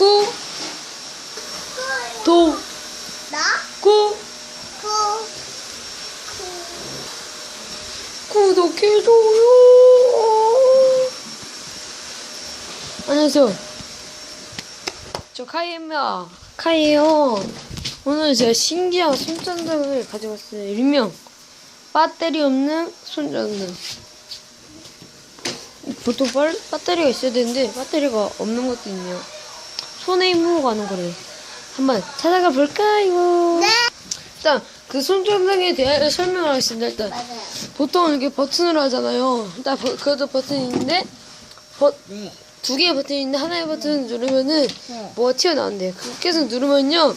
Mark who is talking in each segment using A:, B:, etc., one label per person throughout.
A: 구, 도,
B: 나?
A: 구,
B: 구.
A: 구독해줘요. 안녕하세요. 저 카이입니다. 카이에요. 오늘 제가 신기한 손전등을 가져왔어요. 일명 배터리 없는 손전등. 보통 빨- 배터리가 있어야 되는데 배터리가 없는 것도 있네요. 손에 힘으로 가는 거래요. 한번 찾아가 볼까요?
B: 네.
A: 일단 그 손전등에 대해 설명을 하겠습니다. 일단
B: 맞아요.
A: 보통 이렇게 버튼으로 하잖아요. 일단 버, 그것도 버튼이 있는데 버,
B: 네.
A: 두 개의 버튼이 있는데 하나의 버튼 누르면은
B: 네.
A: 뭐가 튀어나온대요. 그 계속 누르면요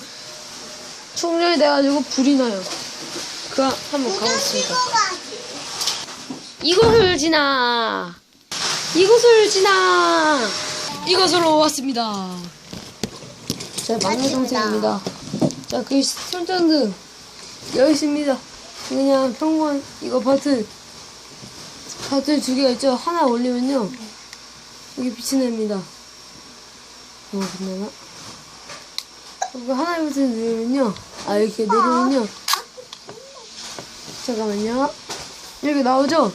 A: 충전이 돼가지고 불이 나요. 그 한번 가보겠습니다. 이곳을 지나 이곳을 지나 이곳으로 왔습니다. 제 막내 동생입니다. 자, 그 손전등 여기 있습니다. 그냥 평범한 이거 버튼 버튼 두 개가 있죠. 하나 올리면요 여기 빛이 납니다. 어, 빛나나? 이거 하나 버튼 누르면요 아 이렇게 내리면요 잠깐만요 이렇게 나오죠?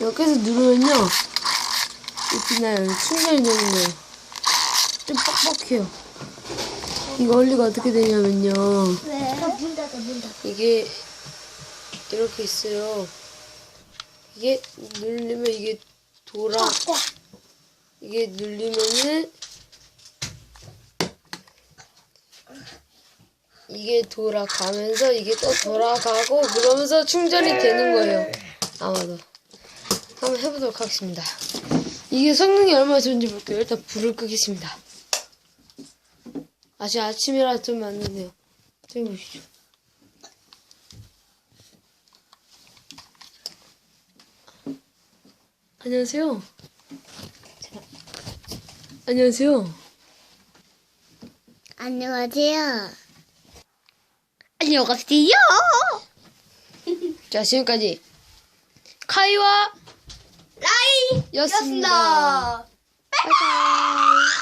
A: 여기서 누르면요 이렇게 빛나요. 충전이 되는 거예요. 좀 뻑뻑해요. 이거 원리가 어떻게 되냐면요.
B: 왜? 문 닫아, 문 닫아.
A: 이게 이렇게 있어요. 이게 누르면 이게 돌아. 이게 눌리면은 이게 돌아가면서 이게 또 돌아가고 그러면서 충전이 되는 거예요. 아마도. 한번 해보도록 하겠습니다. 이게 성능이 얼마나 좋은지 볼게요. 일단 불을 끄겠습니다. 아직 아침이라 좀 안되네요. 저기 보시죠. 안녕하세요. 자, 안녕하세요.
B: 안녕하세요.
A: 안녕하세요. 자, 지금까지 카이와
B: 라이!
A: 였습니다. 바이바이.